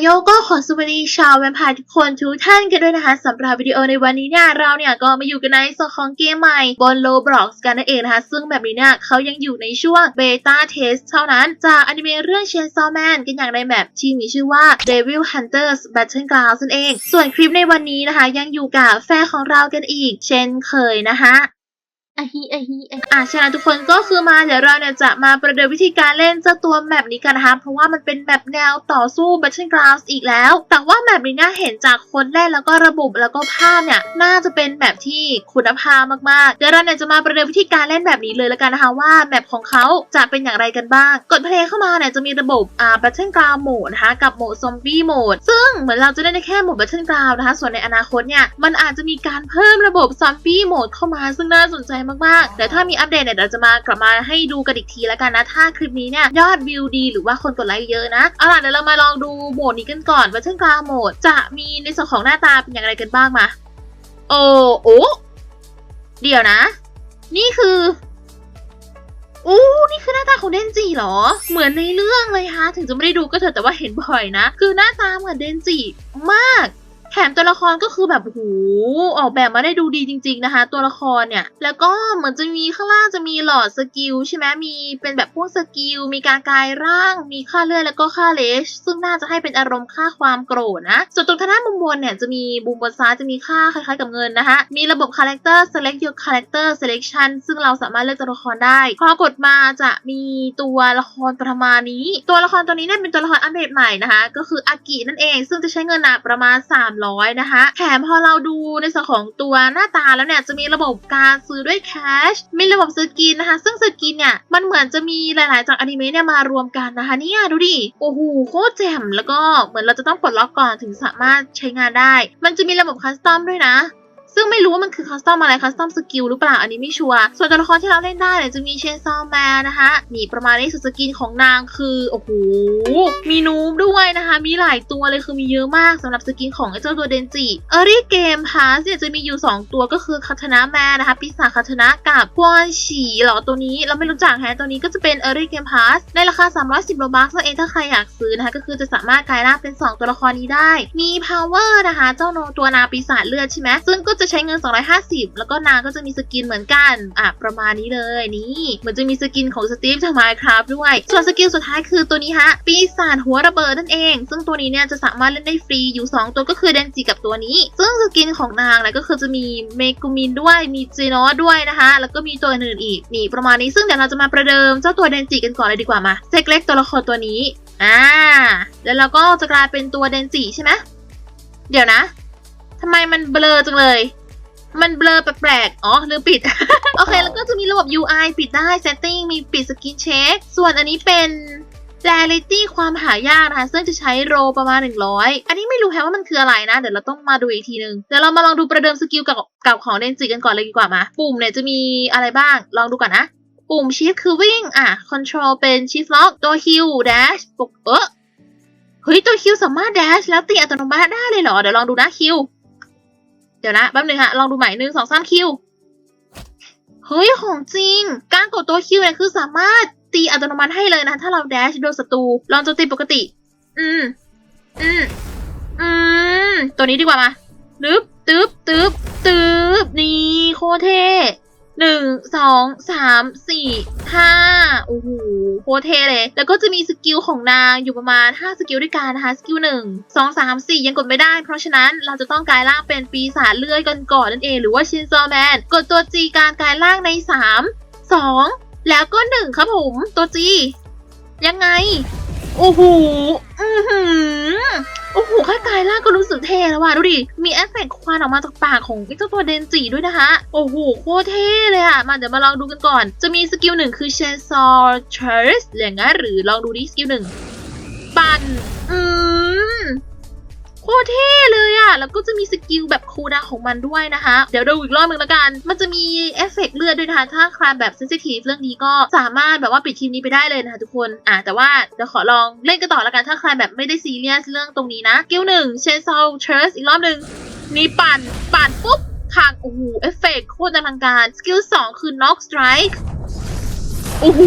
โยก็ขอสวัสดีชาวแวมพร์ทุกคนทุกท่านกันด้วยนะคะสำหรับวิดีโอในวันนี้เนี่ยเราเนี่ยก็มาอยู่กันในส่วนของเกมใหม่บนโลบล็อกกันนั่นเองนะคะซึ่งแบบนี้เนี่ยเขายังอยู่ในช่วงเบต้าเทสเท่านั้น จากอนิเมะเรื่อง Chainsaw Man กันอย่างในแมปที่มีชื่อว่า Devil Hunters Battlegrounds นั่นเอง ส่วนคลิปในวันนี้นะคะ ยังอยู่กับแฟนของเรากันอีก เช่นเคยนะคะ อะฮีอะฮีอะฮีอะฉะนั้นทุกคนก็คือมาเดี๋ยวเราเนี่ยจะมาประเดิมวิธีการเล่นเจ้าตัวแมปนี้กันนะคะเพราะว่ามันเป็นแมปแนวต่อสู้ Battlegrounds อีกแล้ว แต่ว่าแมปนี้น่าเห็นจากคนเล่นแล้วก็ระบบแล้วก็ภาพเนี่ยน่าจะเป็นแบบที่คุณภาพมากๆ เดี๋ยวเราเนี่ยจะมาประเดิมวิธีการเล่นแบบนี้เลยแล้วกันนะคะว่าแมปของเขาจะเป็นอย่างไรกันบ้าง กดเพลงเข้ามาเนี่ยจะมีระบบอ่า Battleground โหมดนะคะกับโหมด Zombie โหมดซึ่งเหมือนเราจะเล่นได้แค่โหมด Battleground นะคะส่วนในอนาคตเนี่ยมันอาจจะมีการเพิ่มระบบ Zombie โหมดเข้ามาซึ่งน่าสนใจมากๆเดี๋ยวถ้ามีอัปเดตเนี่ยเดี๋ยวจะมากลับมาให้ดูกันอีกทีแล้วกันนะ ถ้าคลิปนี้เนี่ยยอดวิวดีหรือว่าคนกดไลค์เยอะนะเอาล่ะเดี๋ยวเรามาลองดูโหมดนี้กันก่อน Battleground โหมด จะมีในส่วนของหน้าตาเป็นอย่างไรกันบ้างมา โอ้โอ้เดี๋ยวนะ นี่คืออู้นี่คือหน้าตาของเดนจิเหรอ เหมือนในเรื่องเลยฮะ ถึงจะไม่ได้ดูก็เถอะแต่ว่าเห็นบ่อยนะ คือหน้าตาเหมือนเดนจิมาก แถมตัวละครก็คือแบบโอ้โหออกแบบมาได้ดูดีจริง ๆนะคะ ตัวละครเนี่ย แล้วก็เหมือนจะมีข้างล่างจะมีหลอดสกิลใช่ไหมมีเป็นแบบพวกสกิล มีการกายร่าง มีค่าเลือดแล้วก็ค่าเลชซึ่งน่าจะให้เป็นอารมณ์ค่าความโกรธนะ ส่วนตรงทางด้านมุมบนเนี่ยจะมีมุมบนซ้ายจะมีค่าคล้ายๆกับเงินนะคะ มีระบบ character select your character selection ซึ่งเราสามารถเลือกตัวละครได้ พอกดมาจะมีตัวละครประมาณนี้ ตัวละครตัวนี้เนี่ยเป็นตัวละครอัปเดตใหม่นะคะ ก็คืออากินั่นเอง ซึ่งจะใช้เงินนะประมาณร้อยนะคะแถมพอเราดูในส่วนของตัวหน้าตาแล้วเนี่ยจะมีระบบการซื้อด้วยแคชมีระบบสกินนะคะ ซึ่งสกินเนี่ยมันเหมือนจะมีหลาย ๆ จากอนิเมะเนี่ยมารวมกันนะคะเนี่ยดูดิโอ้โหโคตรแจ่มแล้วก็เหมือนเราจะต้องปลดล็อกก่อนถึงสามารถใช้งานได้ มันจะมีระบบคัสตอมด้วยนะ ซึ่งไม่รู้ว่ามันคือคัสตอมอะไรคัสตอมสกิลหรือเปล่าอันนี้ไม่ชัวร์ส่วนตัวละครที่เราเล่นได้เนี่ยจะมีเชนซอมแมนนะคะนี่ประมาณนี้สุดสกินของนางคือโอ้โหมีนูบด้วยนะคะ มีหลายตัวเลยคือมีเยอะมากสำหรับสกินของไอ้เจ้าตัวเดนจิเออรี่เกมพาสเนี่ยจะมีอยู่ 2 ตัวก็คือคาทนาแมนนะคะปีศาจคาทนากับพวนฉีเหรอตัวนี้เราไม่รู้จักแฮะตัวนี้ก็จะเป็นเออรี่เกมพาสในราคา 310โลบัคนั่นเองถ้าใครอยากซื้อนะคะก็คือจะสามารถกลายร่างเป็น 2 ตัวละครนี้ได้ มี power นะคะ เจ้าโนตัวนาปีศาจเลือดใช่ไหมซึ่งก็จะจะใช้เงิน 250 แล้วก็นางก็จะมีสกินเหมือนกัน อะ ประมาณนี้เลยนี่เหมือนจะมีสกินของสตีฟจากไมค์ครับด้วย ส่วนสกิลสุดท้ายคือตัวนี้ฮะ ปีศาจหัวระเบิดนั่นเอง ซึ่งตัวนี้เนี่ยจะสามารถเล่นได้ฟรีอยู่ 2 ตัวก็คือเดนจิกับตัวนี้ ซึ่งสกินของนางนี่ยก็คือจะมีเมกุมินด้วยมีจีโนด้วยนะคะแล้วก็มีตัวอื่นอีกนี่ประมาณนี้ซึ่งเดี๋ยวเราจะมาประเดิมเจ้าตัวเดนจิกันก่อนเลยดีกว่ามาเซกเล็กตัวละครตัวนี้อ่าแล้วเราก็จะกลายเป็นตัวเดนจิใช่ไหมเดี๋ยวนะ ทำไมมันเบลอจังเลย มันเบลอแปลกๆ อ๋อลืมปิด โอเค แล้วก็จะมีระบบ UI ปิดได้ setting มีปิดสกินเช็คส่วนอันนี้เป็น reality ความหายากนะคะ ซึ่งจะใช้โรประมาณ 100 อันนี้ไม่รู้แฮะว่ามันคืออะไรนะ เดี๋ยวเราต้องมาดูอีกทีนึง เดี๋ยวเรามาลองดูประเดิมสกิลกับกับของเดนจิกันก่อนเลยดีกว่ามา ปุ่มเนี่ยจะมีอะไรบ้าง ลองดูก่อนนะ ปุ่ม shift คือวิ่ง อะ control เป็น shift lock ตัว heal dash ปกเออเฮ้ย ตัว heal สามารถ dash แล้วตีอัตโนมัติได้เลยเหรอ เดี๋ยวลองดูนะ heal เดี๋ยวนะแป๊บนึงฮะลองดูใหม่หนึ่งสองสามคิวเฮ้ยของจริง การกดตัวคิวเนี่ยคือสามารถตีอัตโนมัติให้เลยนะ ถ้าเราแดชโดนศัตรูลองโจมตีปกติ อืม อืม อืม ตัวนี้ดีกว่ามาตึ๊บตึ๊บตึ๊บตึ๊บนี่โคเท หนึ่งสองสามสี่ห้าโอ้โหโคเทเลย แล้วก็จะมีสกิลของนางอยู่ประมาณ 5 สกิลด้วยกันนะคะ สกิลหนึ่งสองสามสี่ยังกดไม่ได้ เพราะฉะนั้นเราจะต้องกลายร่างเป็นปีศาจเลื่อยกันก่อนนั่นเอง หรือว่าชินซอแมน กดตัว G การกลายร่างใน 3 2 แล้วก็ 1 ครับผม ตัว G ยังไง โอ้โหอือหือ โอ้โหแค่กายร่างก็รู้สึกเท่แล้วว่ะดูดิ มีเอฟเฟกต์ควันออกมาจากปากของไอ้เจ้าตัวเดนจิด้วยนะคะ โอ้โห โคตรเท่เลยอะมาเดี๋ยวมาลองดูกันก่อน จะมีสกิลหนึ่งคือเชนซอร์เชอร์สอย่างงั้นหรือลองดูดิสกิลหนึ่งปั่น อืม โคตรเท่เลยอะแล้วก็จะมีสกิลแบบคูดาของมันด้วยนะคะ เดี๋ยวดูอีกรอบหนึ่งละกัน มันจะมีเอฟเฟกต์เลือดด้วยนะคะถ้าใครแบบเซนซิทีฟเรื่องนี้ก็สามารถแบบว่าปิดคลิปนี้ไปได้เลยนะคะทุกคน อ่าแต่ว่าเดี๋ยวขอลองเล่นกันต่อละกันถ้าใครแบบไม่ได้ซีเรียสเรื่องตรงนี้นะสกิลหนึ่งเชนซอลเชิร์สอีกรอบหนึ่งนี่ปั่นปั่นปุ๊บขังโอ้โหเอฟเฟกต์โคตรอลังการสกิลสองคือ knock strike โอ้โห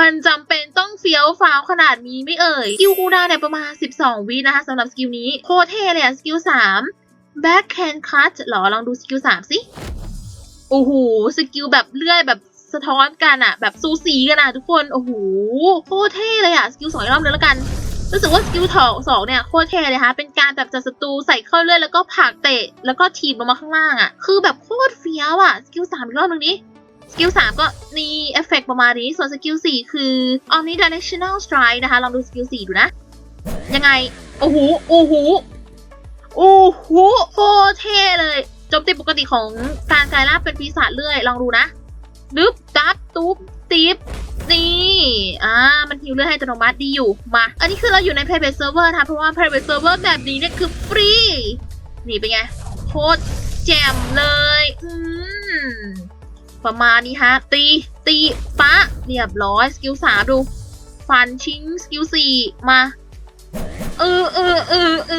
มันจำเป็นต้องเฟี้ยวฟ้าวขนาดนี้ไม่เอ่ย สกิลคูดาวเนี่ยประมาณ 12 วินะคะสำหรับสกิลนี้ โคตรเทเลยอะสกิล 3 back hand cut เหรอ ลองดูสกิล 3 สิ โอ้โห สกิลแบบเลื่อยแบบสะท้อนกันอะแบบสูสีกันอะทุกคน โอ้โห โคตรเท่เลยอะสกิลสองอีกรอบนึงแล้วกัน รู้สึกว่าสกิลถองสองเนี่ยโคตรเท่เลยค่ะ เป็นการแบบจัดศัตรูใส่เข้าเลื่อยแล้วก็ผลักเตะ แล้วก็ถีบลงมาข้างล่างอะคือแบบโคตรเฟี้ยวอะ่ะสกิลสามอีกรอบนึงนี้ สกิลสามก็นี่เอฟเฟกประมาณนี้ ส่วนสกิลสี่คือ omnidirectional strike นะคะ ลองดูสกิลสี่ดูนะ ยังไง โอ้โห โอ้โห โอ้โหโคเท่เลยโจมตีปกติของการกลายร่างเป็นปีศาจเลื่อย ลองดูนะดึบดับตุ๊บติ๊บนี่อ่ามันฮิวเลือดให้อัตโนมัติดีอยู่ มา อันนี้คือเราอยู่ใน private server นะคะเพราะว่า private server แบบนี้เนี่ยคือฟรี นี่เป็นไง โคตรแจ่มเลย อืม ประมาณนี้ฮะ ตีตีปะเรียบร้อยสกิลสามดู ฟันชิงสกิลสี่มาเออเออเออเอ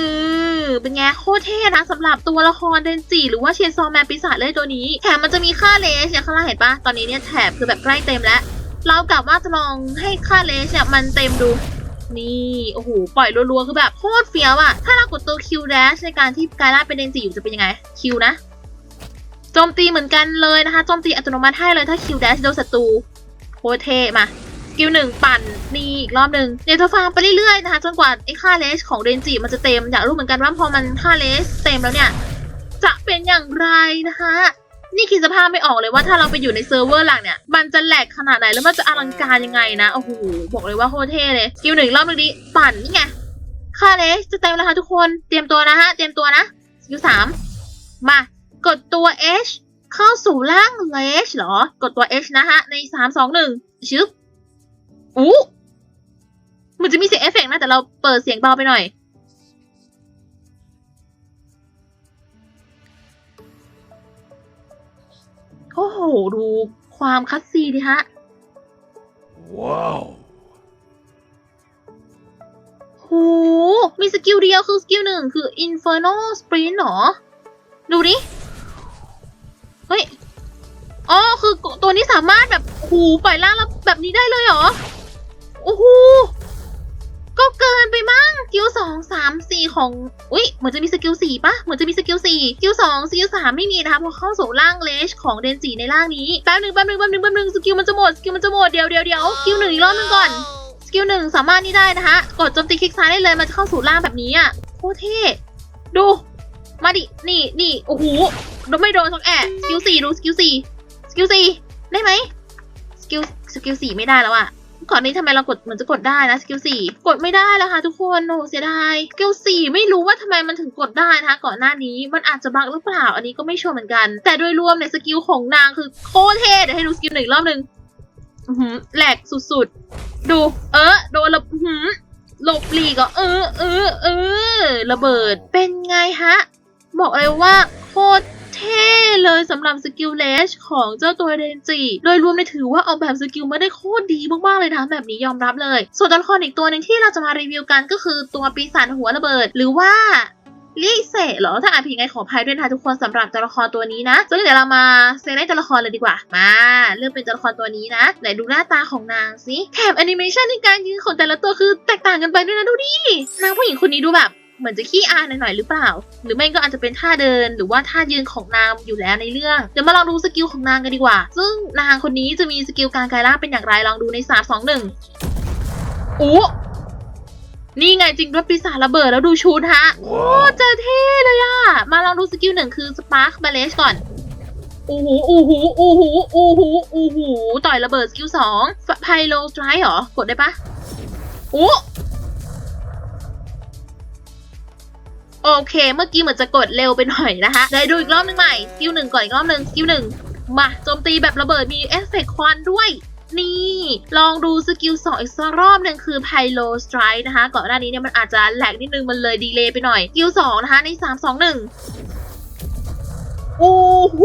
อเป็นไงโคตรเท่นะสำหรับตัวละครเดนจิหรือว่าเชนซอแมนปีศาจเลยตัวนี้แถมมันจะมีค่าเลสเนี่ยข้างล่างเห็นปะตอนนี้เนี่ยแถบคือแบบใกล้เต็มแล้ว เรากลับว่าจะลองให้ค่าเลสเนี่ยมันเต็มดูนี่โอ้โหปล่อยรัวๆคือแบบโคตรเฟี้ยวอะถ้าเรากดตัว Q dash ในการที่กลายร่าเป็นเดนจิอยู่จะเป็นยังไง Q นะ โจมตีเหมือนกันเลยนะคะ โจมตีอัตโนมัติให้เลยถ้า Q dash โดนศัตรูโคเทมาสกิลหนึ่งปั่นนี่อีกรอบหนึ่งเดทฟาร์มไปเรื่อยๆนะคะจนกว่าไอ้ค่าเลสของเดนจิมันจะเต็ม อยากรู้เหมือนกันว่าพอมันค่าเลสเต็มแล้วเนี่ย จะเป็นอย่างไรนะคะนี่คิดสภาพไม่ออกเลยว่าถ้าเราไปอยู่ในเซิร์ฟเวอร์หลักเนี่ย มันจะแหลกขนาดไหนแล้วมันจะอลังการยังไงนะ โอ้โห บอกเลยว่าโคตรเท่เลย สกิลหนึ่งรอบนึงนี้ปั่นนี่ไง ค่าเลสจะเต็มแล้วค่ะทุกคน เตรียมตัวนะฮะ เตรียมตัวนะ สกิลสามมา กดตัว H เข้าสู่ล่างเลสเหรอ กดตัว H นะฮะ ในสามสองหนึ่งชึบอู้มันจะมีเสียงเอฟเฟกต์นะ แต่เราเปิดเสียงเบาไปหน่อย โอ้โห ดูความคัดซีนดิฮะ Wow. โหมีสกิลเดียวคือสกิลหนึ่งคือ Inferno Sprint เหรอ ดูดิ เฮ้ย อ๋อ คือตัวนี้สามารถแบบหูปล่อยล่างแล้วแบบนี้ได้เลยเหรอ โอ้โห ก็เกินไปมั้งสกิลสองสามสี่ของ อุ้ยเหมือนจะมีสกิลสี่ปะเหมือนจะมีสกิลสี่สกิลสองสกิลสามไม่มีนะคะเพราะเข้าสู่ร่างเลชของเดนจีในร่างนี้ แป๊บหนึ่งแป๊บหนึ่งแป๊บหนึ่งแป๊บหนึ่งสกิลมันจะหมด สกิลมันจะหมด เดี๋ยวเดี๋ยวเดี๋ยวสกิลหนึ่งอีกรอบหนึงก่อน สกิลหนึ่งสามารถนี่ได้นะคะ กดโจมตีคลิกซ้ายได้เลย มันจะเข้าสู่ร่างแบบนี้อะ โคตรเท่ ดู มาดิ นี่นี่โอ้โหโดนไม่โดนสักแอะสกิลสี่ดูสกิลสี่สกิลสี่ได้ไหมสกิลสกิลสี่ไม่ได้แล้วอะก่อนนี้ทำไมเรากดเหมือนจะกดได้นะสกิลสี่กดไม่ได้แล้วค่ะทุกคนโอ้เสียดายสกิลสี่ไม่รู้ว่าทำไมมันถึงกดได้นะคะก่อนหน้านี้มันอาจจะบั๊กหรือเปล่าอันนี้ก็ไม่ชัวร์เหมือนกัน แต่โดยรวมในยสกิลของนางคือโคตรเท่เดี๋ยวให้ดูสกิลหนึ่งรอบหนึ่งอื้อหือแหลกสุดๆ ดู เออโดนระอื้อหือหลบหลีกอะเออเออเออระเบิดเป็นไงฮะ บอกเลยว่าโคตรเท่เลยสำหรับสกิลเลชของเจ้าตัวเรนจิโดยรวมในถือว่าออกแบบสกิลมาได้โคตรดีมากๆเลยนะแบบนี้ยอมรับเลย ส่วนตัวละครอีกตัวหนึ่งที่เราจะมารีวิวกันก็คือตัวปีศาจหัวระเบิด หรือว่าลิเซเหรอถ้าอ่านผิดยังไงขออภัยด้วยนะคะทุกคนสำหรับตัวละครตัวนี้นะซึ่งเดี๋ยวเรามาเซนให้ตัวละครเลยดีกว่า มาเริ่มเป็นตัวละครตัวนี้นะไหนดูหน้าตาของนางสิแถบแอนิเมชันในการยืนของแต่ละตัวคือแตกต่างกันไปด้วยนะดูดินางผู้หญิงคนนี้ดูแบบ เหมือนจะขี้อายหน่อยๆหรือเปล่า หรือไม่ก็อาจจะเป็นท่าเดินหรือว่าท่ายืนของนางอยู่แล้วในเรื่อง เดี๋ยวมาลองดูสกิลของนางกันดีกว่า ซึ่งนางคนนี้จะมีสกิลการกลายร่างเป็นอย่างไรลองดูในสามสองหนึ่งโอ้นี่ไงจริงด้วยปีศาจระเบิดแล้วดูชุดฮะ โอ้เจอเท่เลยอะมาลองดูสกิลหนึ่งคือสปาร์คบาเลชก่อนอูหูอูหูอูหูอูหูอูหูต่อยระเบิดสกิลสองไพโลสไตร์เหรอกดได้ปะโอ้ โอเค เมื่อกี้เหมือนจะกดเร็วไปหน่อยนะคะเดี๋ยวดูอีกรอบหนึงใหม่สกิลหนึ่งก่อนอีกรอบหนึ่งสกิลหนึ่งมาโจมตีแบบระเบิดมีเอฟเฟกต์ควันด้วยนี่ ลองดูสกิลสองอีกสักรอบหนึ่งคือไพโลสไตร์นะคะ ก่อนหน้านี้เนี่ยมันอาจจะแหลกนิดนึงมันเลยดีเลย์ไปหน่อย สกิลสองนะคะ ในสามสองหนึ่งโอ้โห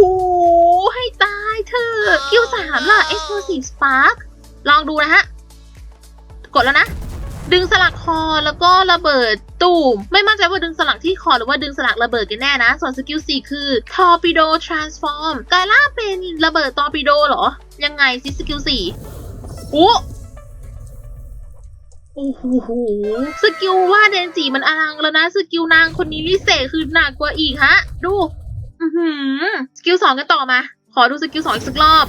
ให้ตายเธอสกิลสามล่ะ Explosive Spark ลองดูนะฮะ กดแล้วนะ ดึงสลักคอแล้วก็ระเบิด ตูม ไม่มั่นใจว่าดึงสลักที่คอหรือว่าดึงสลักระเบิดกันแน่นะ ส่วนสกิล4คือ torpedo transform กลายร่างเป็นระเบิด torpedo เหรอ ยังไงซิสกิล4โอ้โอ้โหสกิลว่าเดนจิมันอลังแล้วนะ สกิลนางคนนี้ลิเศษคือหนักกว่าอีกฮะ ดูอือหือสกิลสองกันต่อมา ขอดูสกิลสองอีกสักรอบ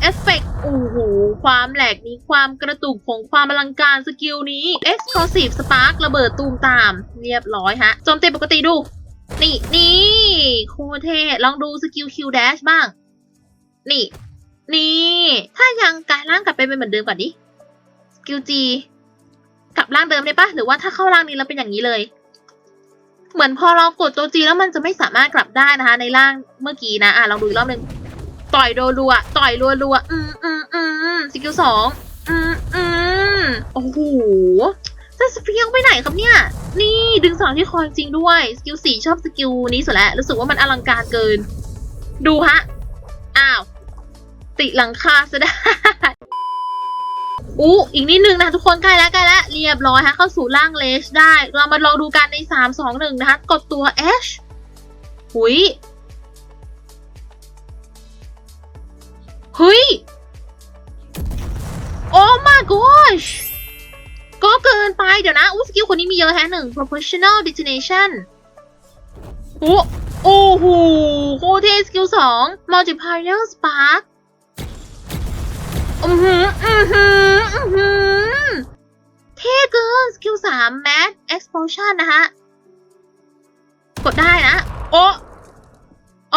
เอฟเฟกต์โอ้โห ความแหลกนี้ความกระตุกของความอลังการสกิลนี้ Explosive Spark ระเบิดตูมตาม เรียบร้อยฮะโจมตีปกติดู นี่นี่โคเทลองดูสกิล Q Dash บ้าง นี่ นี่ ถ้ายังกลายร่างกลับไปเป็นเหมือนเดิมก่อนดิสกิล G กลับร่างเดิมได้ปะหรือว่าถ้าเข้าร่างนี้แล้วเป็นอย่างนี้เลย เหมือนพอเรากดตัว G แล้วมันจะไม่สามารถกลับได้นะคะ ในร่างเมื่อกี้นะอะลองดูอีกรอบหนึ่ง ต่อยรัวๆต่อยรัวๆอืมอืมอืมสกิลสองอืมอืมโอ้โหจะสเปียงไปไหนครับเนี่ย นี่ดึงสองที่คอจริงด้วย สกิลสี่ชอบสกิลนี้สุดแล้ว รู้สึกว่ามันอลังการเกิน ดูฮะ อ้าว ติดหลังคาซะได้อู้อีกนิดนึงนะทุกคนใกล้แล้วใกล้แล้วเรียบร้อยฮะเข้าสู่ร่างเลชได้ เรามาลองดูกันในสามสองหนึ่งนะคะ กดตัว H หุย เฮ้ย โอ้ my gosh ก็เกินไปเดี๋ยวนะ อู้สกิลคนนี้มีเยอะแฮะหนึ่ง proportional detonation โอ้โอ้โหโคตรเทสกิลสอง multiplier spark อือหืออือหืออือหือเท่เกินสกิลสาม mass explosion นะคะกดได้นะ โอ้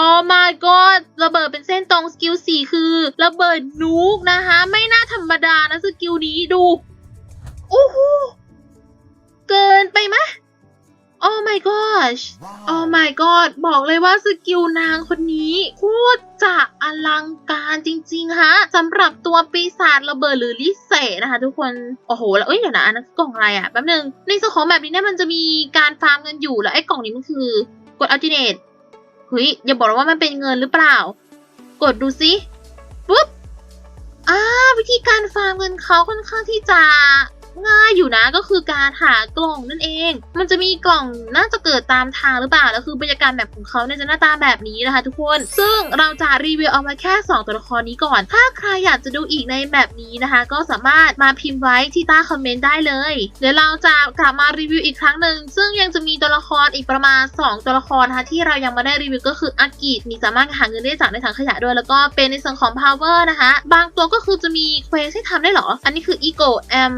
Oh my god ระเบิดเป็นเส้นตรงสกิลสี่คือระเบิดนูกนะคะ ไม่น่าธรรมดานะสกิลนี้ดูโอ้โหเกินไปไหม Oh my gosh Oh my god บอกเลยว่าสกิลนางคนนี้โคตรจะอลังการจริงๆฮะสำหรับตัวปีศาจระเบิดหรือลิเศษนะคะ ทุกคน โอ้โห แล้วเอ้ยเดี๋ยวนะอันนั้นกล่องอะไรอะแป๊บนึง ในส่วนของแบบนี้เนี่ยมันจะมีการฟาร์มเงินอยู่แล้วไอ้กล่องนี้มันคือกดอัลติเนต เฮ้ยอย่าบอกว่ามันเป็นเงินหรือเปล่า กดดูซิปุ๊บอ่าวิธีการฟาร์มเงินเขาค่อนข้างที่จะ ง่ายอยู่นะก็คือการหากล่องนั่นเอง มันจะมีกล่องน่าจะเกิดตามทางหรือเปล่าแล้วคือบรรยากาศแบบของเขาเนี่ยจะหน้าตาแบบนี้นะคะ ทุกคน ซึ่งเราจะรีวิวเอาไว้แค่ 2 ตัวละครนี้ก่อน ถ้าใครอยากจะดูอีกในแบบนี้นะคะ ก็สามารถมาพิมพ์ไว้ที่ใต้คอมเมนต์ได้เลย เดี๋ยวเราจะกลับมารีวิวอีกครั้งหนึ่งซึ่งยังจะมีตัวละครอีกประมาณ 2 ตัวละครนะคะที่เรายังไม่ได้รีวิวก็คืออากิมีสามารถหาเงินได้จากในถังขยะด้วย แล้วก็เป็นในส่วนของ power นะคะ บางตัวก็คือจะมีเควสให้ทำได้หรอ อันนี้คือ ego am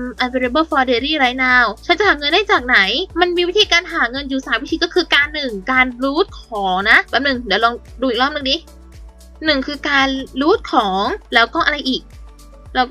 available for Dairy right now ฉันจะหาเงินได้จากไหน มันมีวิธีการหาเงินอยู่ 3 วิธีก็คือการ 1 การรูทของนะแป๊บหนึ่งเดี๋ยวลองดูอีกรอบหนึงดิหนึ่งคือการรูทของแล้วก็อะไรอีก แล้ว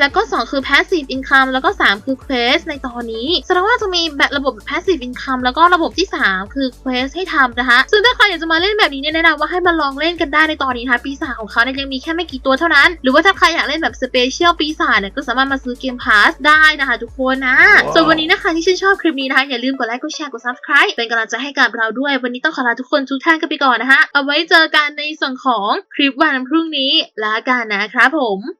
แล้วก็ 2 คือ passive income แล้วก็ 3 คือ quest ในตอนนี้แสดงว่าจะมีแบบระบบ passive income แล้วก็ระบบที่ 3 คือ quest ให้ทำนะคะ ซึ่งถ้าใครอยากจะมาเล่นแบบนี้เนี่ยแนะนำว่าให้มาลองเล่นกันได้ในตอนนี้นะคะปีศาจของเขาเนี่ยยังมีแค่ไม่กี่ตัวเท่านั้น หรือว่าถ้าใครอยากเล่นแบบ special ปีศาจเนี่ยก็สามารถมาซื้อเกม pass ได้นะคะทุกคนนะว้าวส่วนวันนี้นะคะที่ชื่นชอบคลิปนี้นะคะอย่าลืมกดไลค์กดแชร์กด subscribe เป็นกำลังใจให้กับเราด้วย วันนี้ต้องขอลาทุกคนทุกท่านกันไปก่อนนะคะเอาไว้เจอกันในส่วนของคลิปวันพรุ่งนี้ลากันนะครับผม